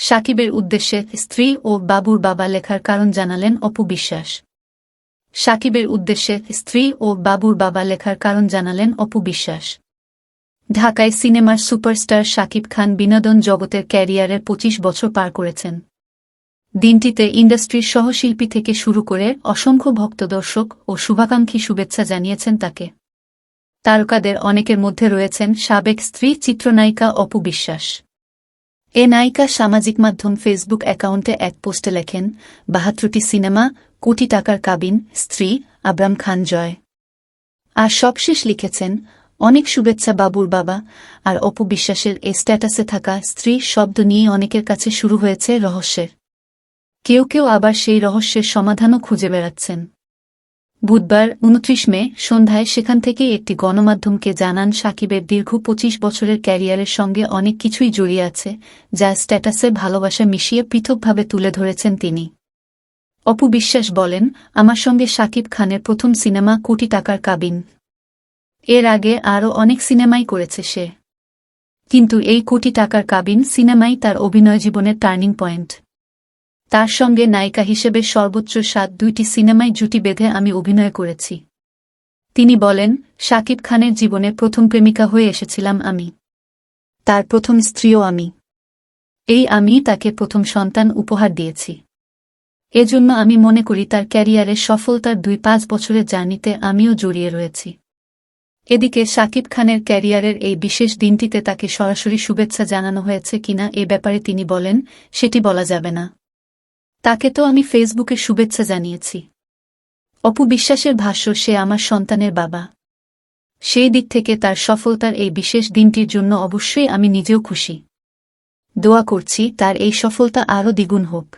সাকিবের উদ্দেশ্যে স্ত্রী ও বাবুর বাবা লেখার কারণ জানালেন অপু বিশ্বাস। সাকিবের উদ্দেশ্যে স্ত্রী ও বাবুর বাবা লেখার কারণ জানালেন অপু বিশ্বাস। ঢাকায় সিনেমার সুপারস্টার শাকিব খান বিনোদন জগতের ক্যারিয়ারের ২৫ বছর পার করেছেন। দিনটিতে ইন্ডাস্ট্রির সহশিল্পী থেকে শুরু করে অসংখ্য ভক্ত দর্শক ও শুভাকাঙ্ক্ষী শুভেচ্ছা জানিয়েছেন তাকে। তারকাদের অনেকের মধ্যে রয়েছেন সাবেক স্ত্রী চিত্রনায়িকা অপু বিশ্বাস। এ নায়িকা সামাজিক মাধ্যম ফেসবুক অ্যাকাউন্টে এক পোস্টে লেখেন, বাহাত্তরটি সিনেমা, কোটি টাকার কাবিন, স্ত্রী, আব্রাম খান জয়। আর সবশেষ লিখেছেন, অনেক শুভেচ্ছা বাবুর বাবা, আর অপু বিশ্বাসের এ স্ট্যাটাসে থাকা স্ত্রী শব্দ নিয়ে অনেকের কাছে শুরু হয়েছে রহস্যের। কেউ কেউ আবার সেই রহস্যের সমাধানও খুঁজে বেড়াচ্ছেন। বুধবার, উনত্রিশ মে, সন্ধ্যায় সেখান থেকে একটি গণমাধ্যমকে জানান সাকিবের দীর্ঘ ২৫ বছরের ক্যারিয়ারের সঙ্গে অনেক কিছুই জড়িয়ে আছে, যা স্ট্যাটাসে ভালোবাসা মিশিয়ে পৃথকভাবে তুলে ধরেছেন তিনি। অপু বিশ্বাস বলেন, আমার সঙ্গে সাকিব খানের প্রথম সিনেমা কোটি টাকার কাবিন। এর আগে আরও অনেক সিনেমাই করেছে সে। কিন্তু এই কোটি টাকার কাবিন সিনেমাই তার অভিনয় জীবনের টার্নিং পয়েন্ট। তার সঙ্গে নায়িকা হিসেবে সর্বোচ্চ সাত দুইটি সিনেমায় জুটি বেঁধে আমি অভিনয় করেছি। তিনি বলেন শাকিব খানের জীবনে প্রথম প্রেমিকা হয়ে এসেছিলাম আমি। তার প্রথম স্ত্রীও আমি। এই আমি তাকে প্রথম সন্তান উপহার দিয়েছি। এজন্য আমি মনে করি তার ক্যারিয়ারের সফলতার দুই পাঁচ বছরের জার্নিতে আমিও জড়িয়ে রয়েছি। এদিকে শাকিব খানের ক্যারিয়ারের এই বিশেষ দিনটিতে তাকে সরাসরি শুভেচ্ছা জানানো হয়েছে কিনা এ ব্যাপারে তিনি বলেন, সেটি বলা যাবে না। তাকে তো আমি ফেসবুকে শুভেচ্ছা জানিয়েছি। অপু বিশ্বাসের ভাষ্য, সে আমার সন্তানের বাবা। সেই দিক থেকে তার সফলতার এই বিশেষ দিনটির জন্য অবশ্যই আমি নিজেও খুশি। দোয়া করছি, তার এই সফলতা আরও দ্বিগুণ হোক।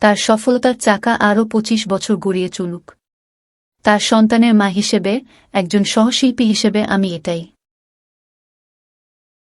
তার সফলতার চাকা আরও ২৫ বছর গড়িয়ে চলুক। তার সন্তানের মা হিসেবে, একজন সহশিল্পী হিসেবে আমি এটাই।